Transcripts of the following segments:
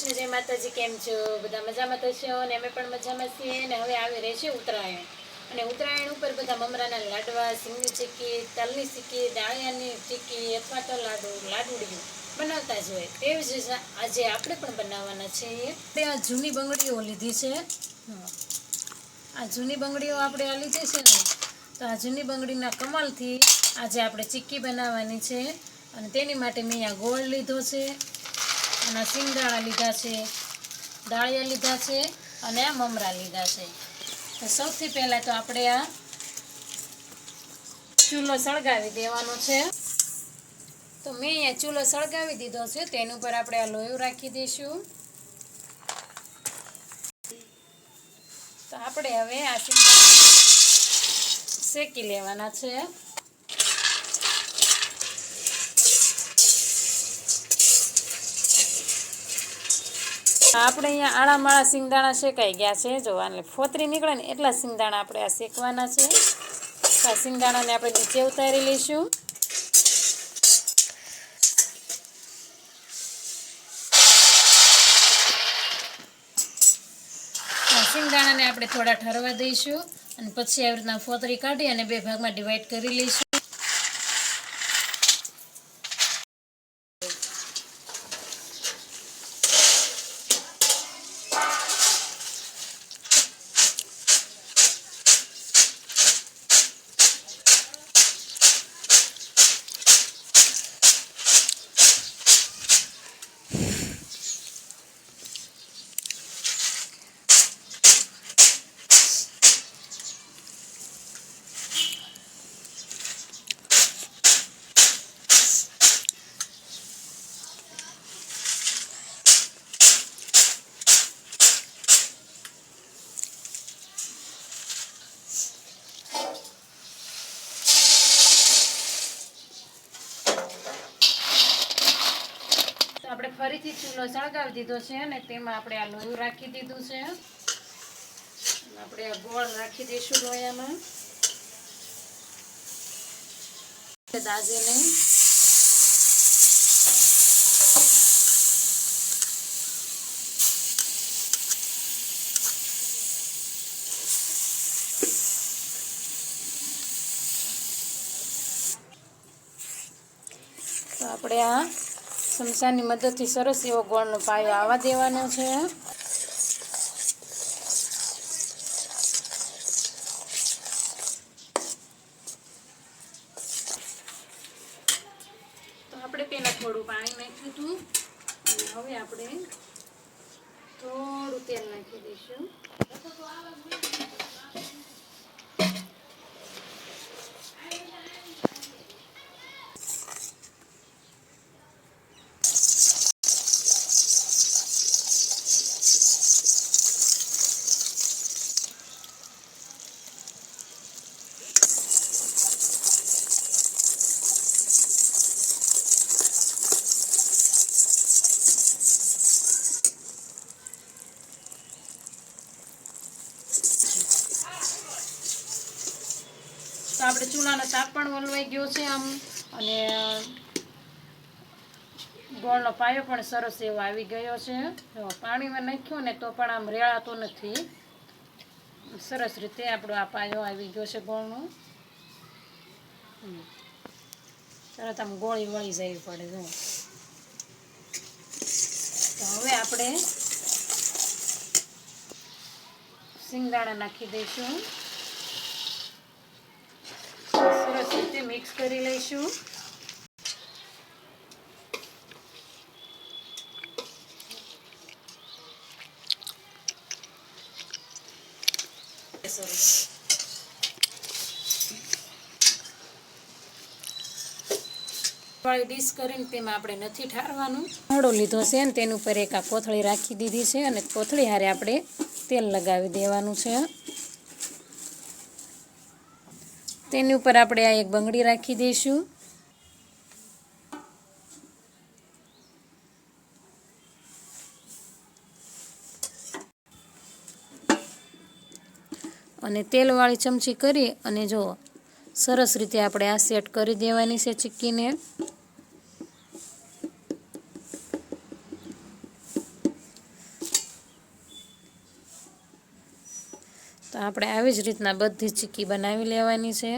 કૃષ્ણ જય માતાજી, કેમ છો? બધા મજામાં છો? અને અમે પણ મજામાં છીએ. અને હવે આવી રહેશે ઉત્તરાયણ. અને ઉત્તરાયણ ઉપર બધા મમરાના લાડવા, સિંગની ચીક્કી તલની ચીક્કી દાળિયાની ચીકી અથવા તો લાડુ, લાડુડિયું બનાવતા જ હોય. તેવી જ આજે આપણે પણ બનાવવાના છીએ. બે આ જૂની બંગડીઓ લીધી છે. આ જૂની બંગડીઓ આપણે આ લીધી છે ને, તો આ જૂની બંગડીના કમાલથી આજે આપણે ચીક્કી બનાવવાની છે. અને તેની માટે મેં અહીંયા ગોળ લીધો છે. અને સિંગદાણા લીધા છે, દાળિયા લીધા છે અને આ મમરા લીધા છે. તો સૌથી પહેલાં તો આપણે આ ચૂલો સળગાવી દેવાનો છે. તો મેં અહીંયા ચૂલો સળગાવી દીધો છે તેની ઉપર આપણે આ લોયું રાખી દઈશું. તો આપણે હવે આ શેકી લેવાના છે. આપણે અહીંયા આણામાળા શિંગદાણા શેકાઈ ગયા છે. જો આને ફોતરી નીકળે ને એટલા સિંગદાણા આપણે આ શેકવાના છે. આ સિંગદાણાને આપણે નીચે ઉતારી લઈશું. આ સિંગદાણાને આપણે થોડા ઠરવા દઈશું અને પછી આવી રીતના ફોતરી કાઢી અને બે ભાગમાં ડિવાઈડ કરી લઈશું. ફરીથી ચૂલો સળગાવી દીધો છે અને તેમાં આપણે આ લોયું રાખી દીધું છે. આપણે આ ગોળ રાખી દઈશું લોયામાં. દાજેને. આપણે આ ચમચાની મદદથી સરસ એવો ગોળનો પાયો આવવા દેવાનો છે. તો આપણે પહેલાં થોડું પાણી નાખ્યું હતું. હવે આપણે થોડું તેલ નાખી દઈશું. આપણે ચૂલાનો તાપ પણ વલવાઈ ગયો છે આમ. અને ગોળનો પાયો પણ સરસ એવો આવી ગયો છે. પાણીમાં નાખ્યો ને તો પણ આમ રેળાતો નથી. સરસ રીતે આપણો આ પાયો આવી ગયો છે ગોળનો. તરત આમ ગોળી વળી જવી પડે, જો. તો હવે આપણે સિંગદાણા નાખી દઈશું. રીતે મિક્સ કરી લઈશું. ડીશ કરીને તેમાં આપણે નથી ઠારવાનું. હળો લીધો છે ને તેની ઉપર એક કોથળી રાખી દીધી છે અને કોથળી હારે આપણે તેલ લગાવી દેવાનું છે. તેની ઉપર આપણે આ એક બંગડી રાખી દઈશું. અને તેલવાળી ચમચી કરી અને જો સરસ રીતે આપણે આ સેટ કરી દેવાની છે ચીક્કીને આપણે આવી જ રીતના બધી ચીક્કી બનાવી લેવાની છે.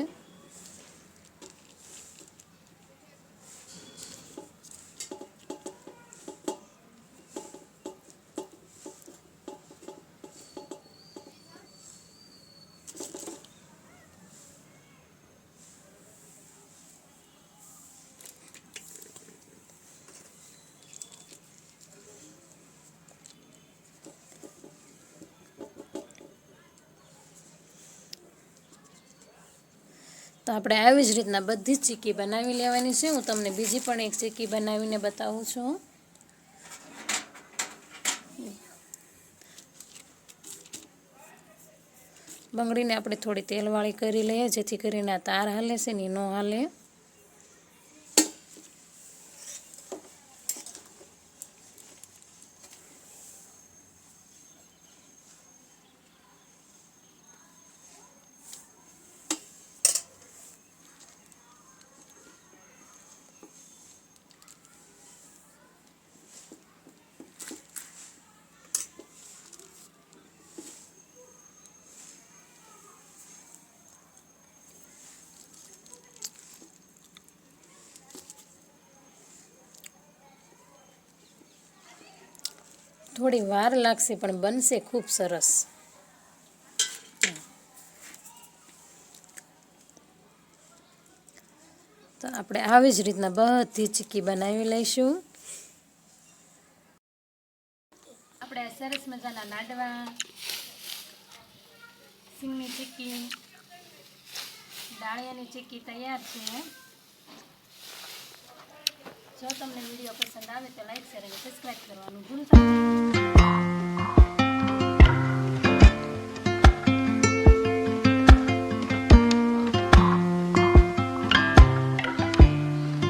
તો આપણે આવી જ રીતના બધી જ ચીકી બનાવી લેવાની છે. હું તમને બીજી પણ એક ચીકી બનાવીને બતાવું છું. બંગડીને આપણે થોડી તેલવાળી કરી લઈએ, જેથી કરીને આ તાર હાલે છે ને ન હાલે. થોડી વાર લાગશે, પણ બનશે ખૂબ સરસ. તો આપણે આવી જ રીતના બધી ચીક્કી બનાવી લઈશું. આપણે સરસ મજાના લાડવા, સિંગની ચીક્કી દાળિયાની ચીક્કી તૈયાર છે. જો તમને વીડિયો પસંદ આવે તો લાઈક શેર અને સબસ્ક્રાઈબ કરવાનું ભૂલતા.